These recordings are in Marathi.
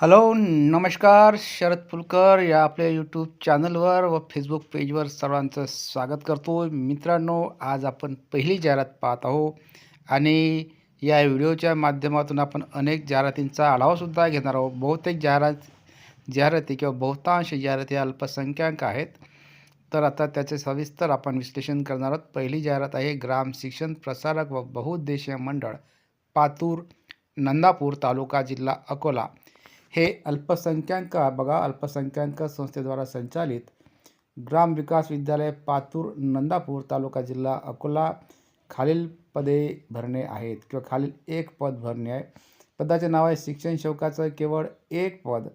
हॅलो नमस्कार शरद फुलकर या आपल्या यूट्यूब चॅनलवर व फेसबुक पेजवर सर्वांचं स्वागत करतो मित्रांनो आज आपण पहिली जाहिरात पाहत आहो आणि या व्हिडिओच्या माध्यमातून आपण अनेक जाहिरातींचा आढावासुद्धा घेणार आहोत. बहुतेक जाहिरात जाहिराती किंवा बहुतांश जाहिराती अल्पसंख्याक आहेत. तर आता त्याचे सविस्तर आपण विश्लेषण करणार आहोत. पहिली जाहिरात आहे ग्राम शिक्षण प्रसारक व बहुउद्देशीय मंडळ पातूर नंदापूर तालुका जिल्हा अकोला. हे अल्पसंख्याक बघा अल्पसंख्याक संस्थेद्वारा संचालित ग्राम विकास विद्यालय पातूर नंदापूर तालुका जिल्हा अकोला खालील पदे भरणे आहेत किंवा खालील एक पद भरणे आहे. पदाचे नाव आहे शिक्षण शौकाचं केवळ एक पद.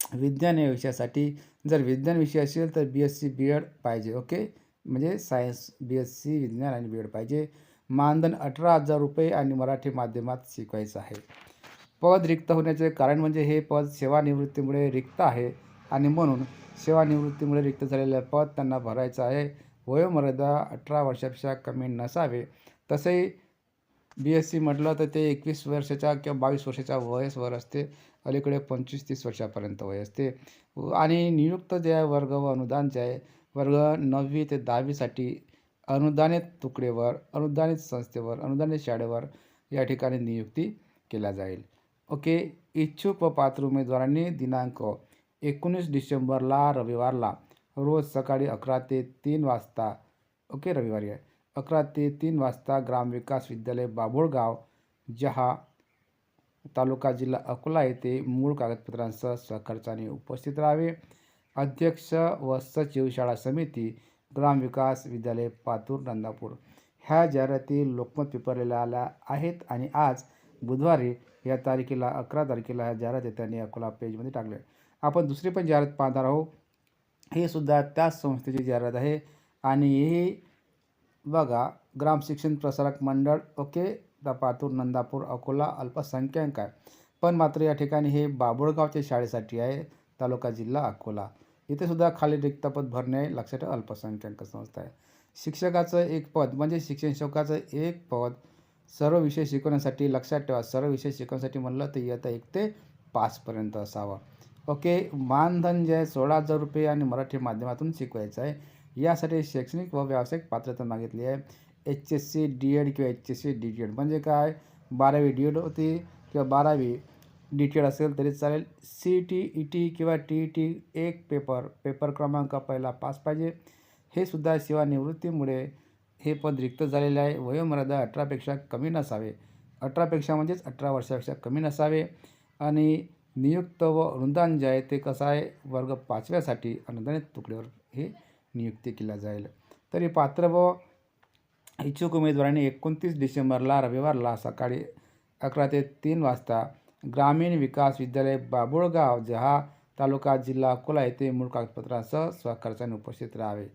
विज्ञान या विषयासाठी जर विज्ञान विषय असेल तर B S C B Ed पाहिजे ओके? म्हणजे सायन्स बी एस सी विज्ञान आणि बी एड पाहिजे. मानधन अठरा हजार रुपये आणि मराठी माध्यमात शिकवायचं आहे. पद रिक्त होण्याचे कारण म्हणजे हे पद सेवानिवृत्तीमुळे रिक्त आहे. आणि म्हणून सेवानिवृत्तीमुळे रिक्त झालेलं पद त्यांना भरायचं आहे. वयोमर्यादा अठरा वर्षापेक्षा कमी नसावे. तसेही बी एस सी म्हटलं तर ते एकवीस वर्षाच्या किंवा बावीस वर्षाच्या वयसवर असते. अलीकडे पंचवीस तीस वर्षापर्यंत वय असते. आणि नियुक्त जे आहे वर्ग व अनुदान जे आहे वर्ग नववी ते दहावीसाठी अनुदानित तुकडेवर अनुदानित संस्थेवर अनुदानित शाळेवर या ठिकाणी नियुक्ती केल्या जाईल. ओके इच्छुक व पात्र उमेदवारांनी दिनांक एकोणीस डिसेंबरला रविवारला रोज सकाळी अकरा ते तीन वाजता ओके रविवारी आहे. अकरा ते तीन वाजता ग्रामविकास विद्यालय बाभोळगाव जहा तालुका जिल्हा अकोला येथे मूळ कागदपत्रांसह सहखर्चाने उपस्थित राहावे. अध्यक्ष व सचिव शाळा समिती ग्रामविकास विद्यालय पातूर नंदापूर. ह्या जाहिराती लोकमत पेपरला आल्या आहेत आणि आज बुधवारी या तारखेला अकरा तारखेला ह्या जाहिराती त्यांनी अकोला पेजमध्ये टाकले. आपण दुसरी पण जाहिरात पाहणार आहोत. हे सुद्धा त्याच संस्थेची जाहिरात आहे. आणि ही बघा ग्राम शिक्षण प्रसारक मंडळ ओके द पातूर नंदापूर अकोला अल्पसंख्याक आहे. पण मात्र या ठिकाणी हे बाबुळगावच्या शाळेसाठी आहे तालुका जिल्हा अकोला. इथे सुद्धा खाली रिक्त पद भरणे आहे लक्षात ठेवा अल्पसंख्याक संस्था आहे. शिक्षकाचं एक पद म्हणजे शिक्षण शिक्षकाचं एक पद सर्व विषय शिकवण्यासाठी लक्षात ठेवा. सर्व विषय शिकवण्यासाठी म्हणलं तर इयत्ता एक ते पाचपर्यंत असावं. ओके? मानधन जे आहे सोळा हजार रुपये आणि मराठी माध्यमातून शिकवायचं आहे. यासाठी शैक्षणिक व व्यावसायिक पात्रता मागितली आहे. H S C D Ed किंवा H S C D T Ed म्हणजे काय? बारावी डी एड होती किंवा बारावी डी टी एड असेल तरी चालेल. सी टी ई टी किंवा टी ई टी एक पेपर पेपर क्रमांक पहिला पास पाहिजे. हे सुद्धा सेवानिवृत्तीमुळे हे पद रिक्त झालेले आहे. वयोमर्यादा अठरापेक्षा कमी नसावे. अठरापेक्षा म्हणजेच अठरा वर्षापेक्षा कमी नसावे. आणि नियुक्त व अनुदान जे आहे ते कसं आहे? वर्ग पाचव्यासाठी अनुदानित तुकड्यावर हे नियुक्ती केल्या जाईल. तरी पात्र व इच्छुक उमेदवारांनी एकोणतीस डिसेंबरला रविवारला सकाळी अकरा ते तीन वाजता ग्रामीण विकास विद्यालय बाबुळगाव जहा तालुका जिल्हा अकोला येथे मूळ कागदपत्रासह स्वखर्चाने उपस्थित राहावे.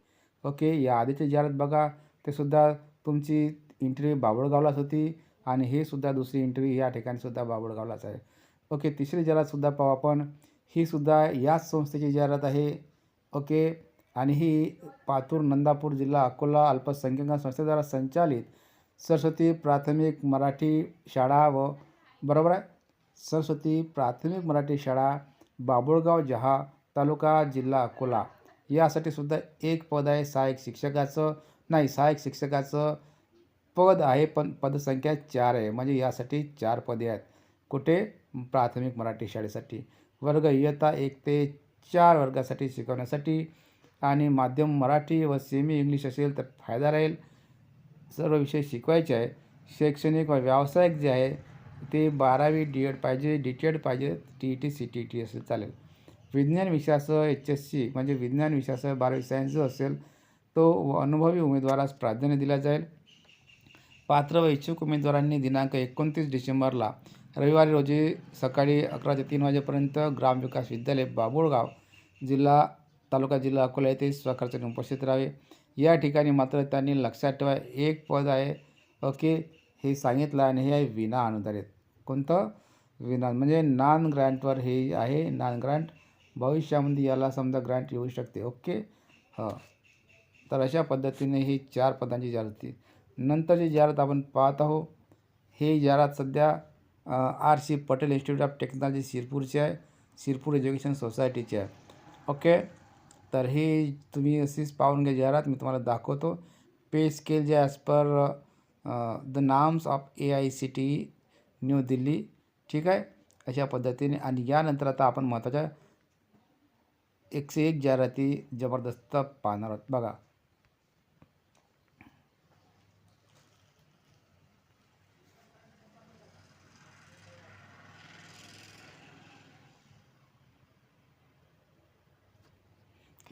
ओके या आधीची जाहिरात बघा. ते सुद्धा तुमची इंटरव्ह्यू बाबुळगावलाच होती आणि हे सुद्धा दुसरी इंटरव्ह्यू या ठिकाणी सुद्धा बाबुळगावलाच आहे. ओके तिसरी जाहिरातसुद्धा पाहू आपण. ही सुद्धा याच संस्थेची जाहिरात आहे. ओके आणि ही पातूर नंदापूर जिल्हा अकोला अल्पसंख्याक संस्थेद्वारा संचालित सरस्वती प्राथमिक मराठी शाळा व बरोबर आहे? सरस्वती प्राथमिक मराठी शाळा बाबुळगाव जहा तालुका जिल्हा अकोला. यासाठी सुद्धा एक पद आहे सहाय्यक शिक्षकाचं. नाही सहाय्यक शिक्षकाचं पद आहे पण पदसंख्या चार आहे. म्हणजे यासाठी चार पदे आहेत. कुठे? प्राथमिक मराठी शाळेसाठी. वर्ग इयत्ता एक ते चार वर्गासाठी शिकवण्यासाठी आणि माध्यम मराठी व सेमी इंग्लिश असेल तर फायदा राहील. सर्व विषय शिकवायचे आहे. शैक्षणिक व व्यावसायिक जे आहे ते बारावी डी एड पाहिजे डी टी एड पाहिजे T E T C T E T असेल चालेल. विज्ञान विषयासह एच एस सी म्हणजे विज्ञान विषयासह बारावी सायन्स असेल तो अनुभवी उमेदवारास प्राधान्य दिला जाईल. पात्र व इच्छुक उमेदवारांनी दिनांक एकोणतीस डिसेंबरला रविवारी रोजी सकाळी अकरा ते तीन वाजेपर्यंत ग्रामविकास विद्यालय बाबुळगाव जिल्हा तालुका जिल्हा अकोला येथे स्वखर्चाने उपस्थित राहावे. या ठिकाणी मात्र त्यांनी लक्षात ठेवा एक पद आहे ओके हे सांगितलं आणि हे आहे विना अनुदानित. कोणतं? विना म्हणजे नॉन ग्रँटवर हे आहे नॉन ग्रँट. भविष्यामध्ये याला समजा ग्रँट येऊ शकते ओके? हां. तर अशा पद्धतीने ही चार पदांची जाहिरात होती नंतरची जाहिरात आपण पाहत आहोत. ही जाहिरात सध्या R C Patel institute of technology शिरपूरची आहे. शिरपूर एज्युकेशन सोसायटीची आहे. ओके तर हे तुम्ही अशीच पाहून घ्या जाहिरात मी तुम्हाला दाखवतो. पे स्केल जे as per the norms of A I C T E New Delhi ठीक आहे? अशा पद्धतीने. आणि यानंतर आता आपण महत्त्वाच्या एकशे एक जाहिराती जबरदस्त पाहणार आहोत. बघा.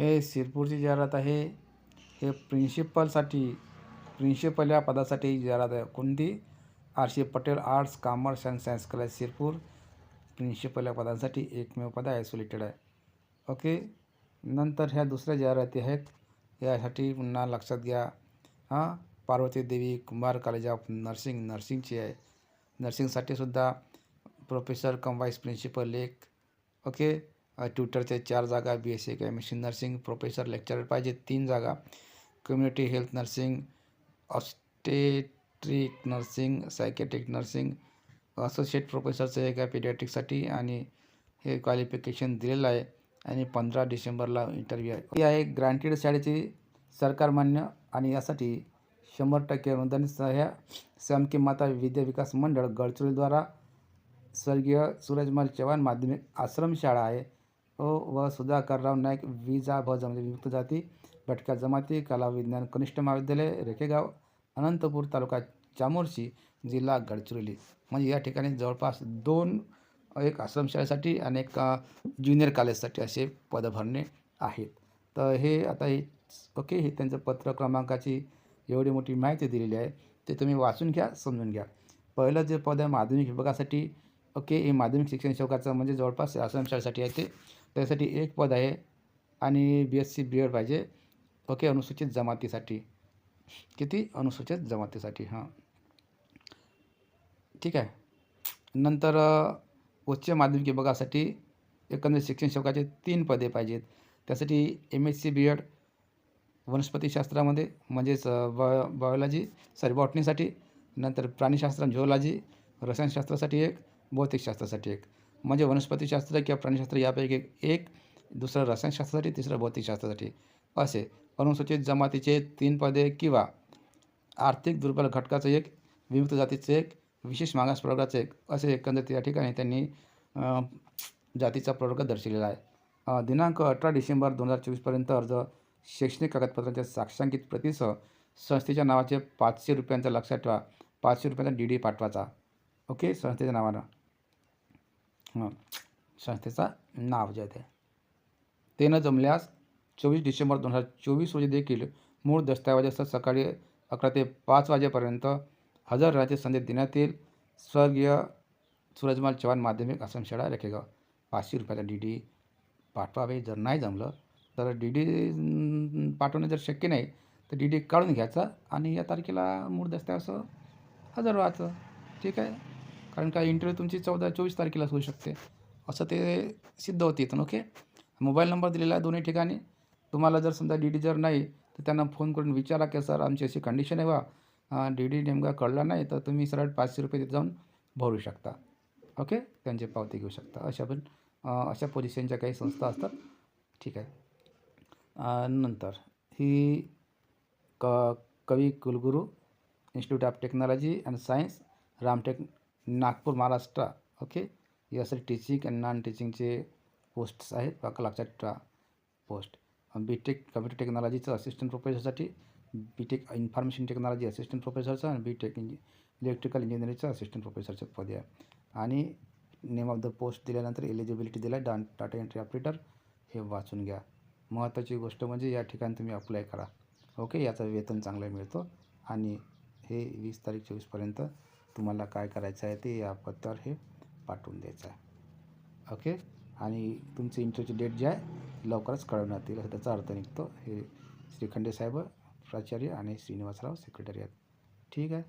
हे शिरपूरची जाहिरात आहे. हे प्रिन्सिपलसाठी प्रिन्सिपल या पदासाठी जाहिरात आहे. कोणती? R. C. Patel arts commerce and science college Shirpur. Principal या पदासाठी एकमेव पद आयसोलेटेड आहे. ओके? नंतर ह्या दुसऱ्या जाहिराती आहेत. यासाठी पुन्हा लक्षात घ्या. हां Parvati Devi Kumar college of nursing नर्सिंगची आहे. नर्सिंगसाठी सुद्धा प्रोफेसर कम वाईस प्रिन्सिपल एक. ओके? ट्युटरच्या चार जागा B S C chemistry nursing professor lecturer पाहिजे. तीन जागा community health nursing obstetric nursing psychiatric nursing associate प्रोफेसरचं एक आहे पिडियाट्रिकसाठी आणि हे क्वालिफिकेशन दिलेलं आहे आणि पंधरा डिसेंबरला इंटरव्ह्यू आहे. ही आहे ग्रँटेड शाळेची सरकार मान्य आणि यासाठी शंभर टक्के अनुदानित ह्या श्यामकी माता विद्या विकास मंडळ गडचिरोलीद्वारा स्वर्गीय सूरजमल चव्हाण माध्यमिक आश्रमशाळा आहे. ओ व सुधाकरराव नाईक विजा भ म्हणजे विमुक्त जाती भटक्या जमाती कला विज्ञान कनिष्ठ महाविद्यालय रेखेगाव अनंतपूर तालुका चामोर्शी जिल्हा गडचिरोली. म्हणजे या ठिकाणी जवळपास दोन एक आश्रमशाळेसाठी आणि एक ज्युनियर कॉलेजसाठी असे पद भरणे आहेत. तर हे आता हे ओके हे त्यांचं पत्र क्रमांकाची एवढी मोठी माहिती दिलेली आहे. ते तुम्ही वाचून घ्या समजून घ्या. पहिलं जे पद आहे माध्यमिक विभागासाठी ओके हे माध्यमिक शिक्षण शौकाचं म्हणजे जवळपास आश्रमशाळेसाठी आहे ते. त्यासाठी एक पद आहे आणि B S C B Ed पाहिजे. ओके अनुसूचित जमातीसाठी. किती? अनुसूचित जमातीसाठी हां. ठीक आहे. नंतर उच्च माध्यमिक विभागासाठी एकंदरीत शिक्षण शोकाचे तीन पदे पाहिजेत. त्यासाठी M S C B Ed वनस्पतीशास्त्रामध्ये म्हणजेच बॉ बायोलॉजी सॉरी बॉटनीसाठी नंतर प्राणीशास्त्र झुओलॉजी रसायनशास्त्रासाठी एक भौतिकशास्त्रासाठी एक. म्हणजे वनस्पतीशास्त्र किंवा प्राणीशास्त्र यापैकी एक दुसरं रसायनशास्त्रासाठी तिसरं भौतिकशास्त्रासाठी. असे. अनुसूचित जमातीचे तीन पदे किंवा आर्थिक दुर्बल घटकाचं एक विमुक्त जातीचं एक विशेष मागास प्रवर्गाचं एक असे एकंदरीत या ठिकाणी त्यांनी जातीचा प्रवर्ग दर्शवलेला आहे. दिनांक अठरा डिसेंबर दोन हजार चोवीसपर्यंत अर्ज शैक्षणिक कागदपत्रांच्या साक्षांकित प्रतीसह संस्थेच्या नावाचे पाचशे रुपयांचा लक्षात ठेवा. पाचशे रुपयांचा डी डी पाठवायचा. ओके? संस्थेच्या नावानं. संस्थेचा नाव जे आहे ते. न जमल्यास चोवीस डिसेंबर दोन हजार चोवीस रोजी देखील मूळ दस्तऐवजासह सकाळी अकरा ते पाच वाजेपर्यंत हजर राहण्याची संधी देण्यात येईल. स्वर्गीय सूरजमाल चव्हाण माध्यमिक आश्रमशाळा रेखेगाव पाचशे रुपयाचा डी डी पाठवावे जर नाही जमलं तर डी डी पाठवणे जर शक्य नाही तर डी डी काढून घ्यायचा आणि या तारखेला मूळ दस्तऐवज हजर व्हायचं ठीक आहे? कारण का इंटरव्ह्यू तुमची चौदा चोवीस तारखेलाच होऊ शकते. असं ते सिद्ध होते इथून ओके मोबाईल नंबर दिलेला आहे दोन्ही ठिकाणी. तुम्हाला जर समजा डी डी जर नाही तर त्यांना फोन करून विचारा की सर आमची अशी कंडिशन आहे बा. डी डी नेमका कळला नाही तर तुम्ही सरळ पाचशे रुपये तिथे जाऊन भरू शकता. ओके त्यांची पावती घेऊ शकता. अशा पण अशा पोझिशनच्या काही संस्था असतात. ठीक आहे. नंतर ही क Kavi Kulguru institute of technology and science Ramtek Nagpur Maharashtra. Okay? यासाठी टीचिंग अँड नॉन टीचिंगचे पोस्ट्स आहेत. बाका लक्षात ठेवा पोस्ट बी टेक कम्प्युटर टेक्नॉलॉजीचं assistant प्रोफेसरसाठी B tech information technology assistant प्रोफेसरचं आणि बी टेक इंजि इलेक्ट्रिकल इंजिनिअरिंगचं असिस्टंट प्रोफेसरचं पद आहे. आणि नेम ऑफ द पोस्ट दिल्यानंतर एलिजिबिलिटी दिला डा डाटा एंट्री ऑपरेटर हे वाचून घ्या. महत्त्वाची गोष्ट म्हणजे या ठिकाणी तुम्ही अप्लाय करा. ओके? याचं वेतन चांगलं मिळतो. आणि हे वीस तारीख चोवीसपर्यंत तुम्हाला काय करायचं आहे ते या पत्त्यावर हे पाठवून द्यायचं आहे. ओके आणि तुमची इंटरव्ह्यूची डेट जी आहे लवकरच कळवण्यात येईल त्याचा अर्थ निघतो. हे श्रीखंडे साहेब प्राचार्य आणि श्रीनिवासराव सेक्रेटरी आहेत. ठीक आहे?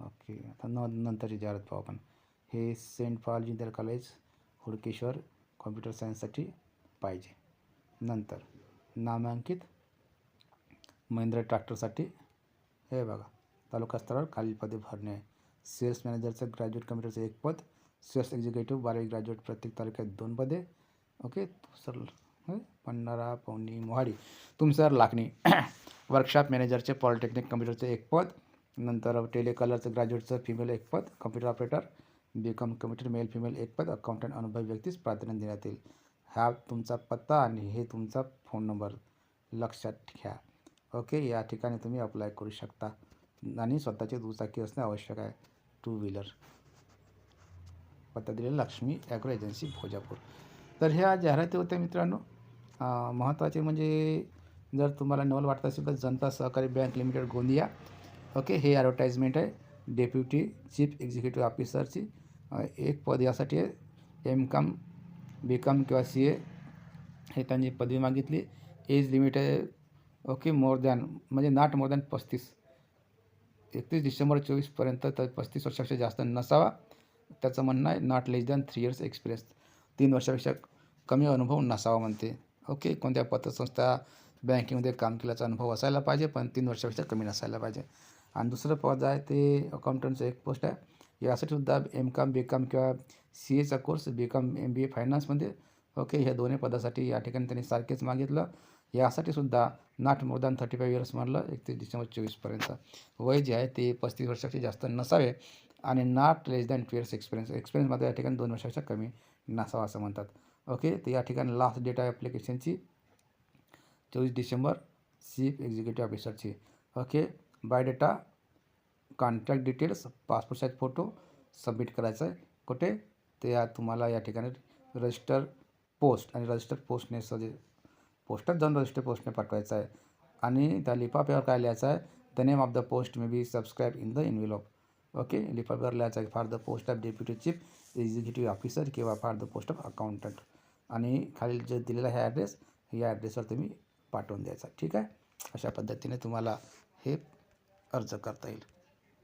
ओके आता न नंतरची जाहिरात पाहू आपण. हे saint Paul Jinder college Hudkeshwar computer सायन्ससाठी पाहिजे. नंतर नामांकित महिंद्रा ट्रॅक्टरसाठी हे बघा तालुका स्तरावर खालील पदे भरणे. सेल्स मॅनेजरचं ग्रॅज्युएट कम्प्युटरचं एक पद सेल्स एक्झिक्युटिव्ह बारावी ग्रॅज्युएट प्रत्येक तालुक्यात दोन पदे. ओके सर होय पन्हाळा पवनी मोहाडी. तुमसर लाखणी वर्कशॉप मॅनेजरचे पॉलिटेक्निक कम्प्युटरचे एक पद नंतर टेलिकलरचं ग्रॅज्युएटचं फिमेल एक पद computer operator. B com computer male female एक पद अकाउंटंट अनुभवी व्यक्तीस प्राधान्य देण्यात येईल. हा तुमचा पत्ता आणि हे तुमचा फोन नंबर लक्षात घ्या ओके या ठिकाणी तुम्ही अप्लाय करू शकता. आणि स्वतःची दुचाकी असणे आवश्यक आहे. टू व्हीलर पत्ता दिलेला लक्ष्मी ॲग्रो एजन्सी भोजापूर. तर ह्या जाहिराती होत्या मित्रांनो महत्त्वाचे म्हणजे जर तुम्हाला नवल वाटत असेल तर Janata Sahakari bank limited Gondia okay हे ॲडव्हर्टाईजमेंट आहे. डेप्युटी चीफ एक्झिक्युटिव्ह ऑफिसरची एक पद यासाठी आहे. एम कॉम बी कॉम किंवा सी ए हे त्यांनी पदवी मागितली. एज लिमिट आहे. ओके मोर दॅन म्हणजे नॉट मोर दॅन पस्तीस. एकतीस डिसेंबर चोवीसपर्यंत तर पस्तीस वर्षापेक्षा जास्त नसावा. त्याचं म्हणणं आहे not less than three years experience तीन वर्षापेक्षा कमी अनुभव नसावा म्हणते. ओके कोणत्या पतसंस्था बँकिंगमध्ये काम केल्याचा अनुभव असायला पाहिजे पण तीन वर्षापेक्षा कमी नसायला पाहिजे. आणि दुसरं पद आहे ते अकाउंटंटचं एक पोस्ट आहे. यासाठी सुद्धा एम कॉम बी कॉम किंवा सी एचा course B com M B A फायनान्समध्ये ओके ह्या दोन्ही पदासाठी या ठिकाणी त्यांनी सारखेच मागितलं. यासाठी सुद्धा not more than thirty five years म्हणलं एकतीस डिसेंबर चोवीसपर्यंत. वय जे आहे ते पस्तीस वर्षाचे जास्त नसावे आणि not less than two years experience एक्सपिरियन्समध्ये या ठिकाणी दोन वर्षापेक्षा कमी नसावा असं म्हणतात. ओके तर या ठिकाणी लास्ट डेट आहे ॲप्लिकेशनची चोवीस December chief executive ऑफिसरची okay biodata contact details passport size photo submit करायचा आहे कुठे? ते या तुम्हाला या ठिकाणी रजिस्टर पोस्ट आणि रजिस्टर पोस्टने सजे पोस्टात जाऊन रजिस्टर पोस्टने पाठवायचं आहे. आणि त्या लिफाफ्यावर काय लिहायचं आहे? The name of the post may be subscribe in the envelope okay लिफाफ्यावर लिहायचं आहे for the post of deputy chief executive officer किंवा for the post of accountant आणि खालील जे दिलेला आहे ॲड्रेस या ॲड्रेसवर तुम्ही पाठवून द्यायचा. ठीक आहे? अशा पद्धतीने तुम्हाला हे अर्ज करता येईल.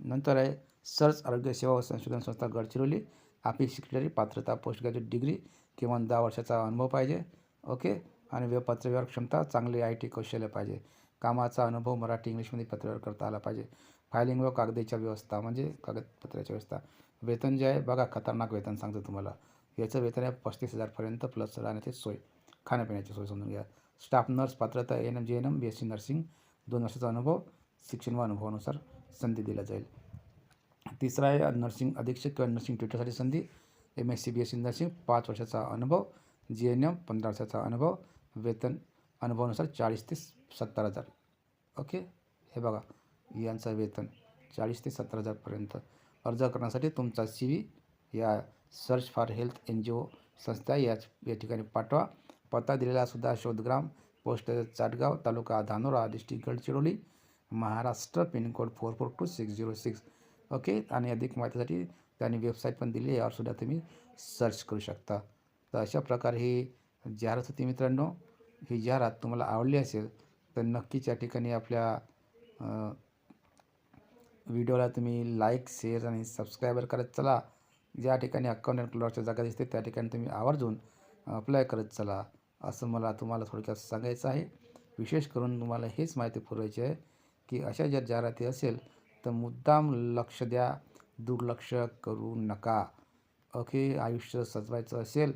नंतर आहे सर्च आरोग्य सेवा व संशोधन संस्था गडचिरोली. आपली सेक्रेटरी पात्रता पोस्ट ग्रॅज्युएट डिग्री किमान दहा वर्षाचा अनुभव पाहिजे ओके? आणि व्य पत्रव्यवहार क्षमता चांगली आय टी कौशल्य पाहिजे. कामाचा अनुभव मराठी इंग्लिशमध्ये पत्रव्यवहार करता आला पाहिजे. फायलिंग व कागदीच्या व्यवस्था म्हणजे कागदपत्राची व्यवस्था. वेतन जे आहे बघा खतरनाक वेतन सांगतो तुम्हाला. याचं वेतन आहे पस्तीस हजारपर्यंत प्लस राहण्याची सोय. खाण्यापिण्याची सोय समजून घ्या. स्टाफ नर्स पात्रता N M G N M B S C nursing दोन वर्षाचा अनुभव शिक्षण व अनुभवानुसार संधी दिला जाईल. तिसरा आहे नर्सिंग अधीक्षक किंवा नर्सिंग ट्युटरसाठी संधी. M S C B S C nursing पाच वर्षाचा अनुभव. जी एन एम पंधरा वर्षाचा अनुभव. वेतन अनुभवानुसार चाळीस ते सत्तर हजार. ओके? हे बघा. यांचं वेतन चाळीस ते सत्तर हजारपर्यंत अर्ज करण्यासाठी तुमचा सी व्ही या search for health N G O संस्था या या ठिकाणी पाठवा. पत्ता दिलेला सुद्धा Shodhgram post Chatgaon taluka Dhanora district Gadchiroli Maharashtra pincode four four two six zero six. Okay? आणि अधिक माहितीसाठी त्यांनी वेबसाईट पण दिली आहे यावर सुद्धा तुम्ही सर्च करू शकता. तर अशा प्रकारे ही जाहिरात होती मित्रांनो. ही जाहिरात तुम्हाला आवडली असेल तर नक्कीच या ठिकाणी आपल्या व्हिडिओला तुम्ही लाईक शेअर आणि सबस्क्रायबर करत चला. ज्या ठिकाणी अकाउंट अँड क्लॉरच्या जागा दिसते त्या ठिकाणी तुम्ही आवर्जून अप्लाय करत चला. असं मला तुम्हाला थोडक्यात सांगायचं आहे. विशेष करून तुम्हाला हेच माहिती पुरवायची आहे की अशा जर जाहिराती असेल तर मुद्दाम लक्ष द्या. दुर्लक्ष करू नका. ओके आयुष्य सजवायचं असेल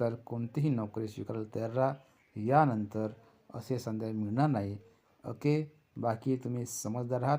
तर कोणतीही नोकरी स्वीकारायला तयार राहा. यानंतर असे संदेश मिळणार नाही. ओके बाकी तुम्ही समजदार आहात.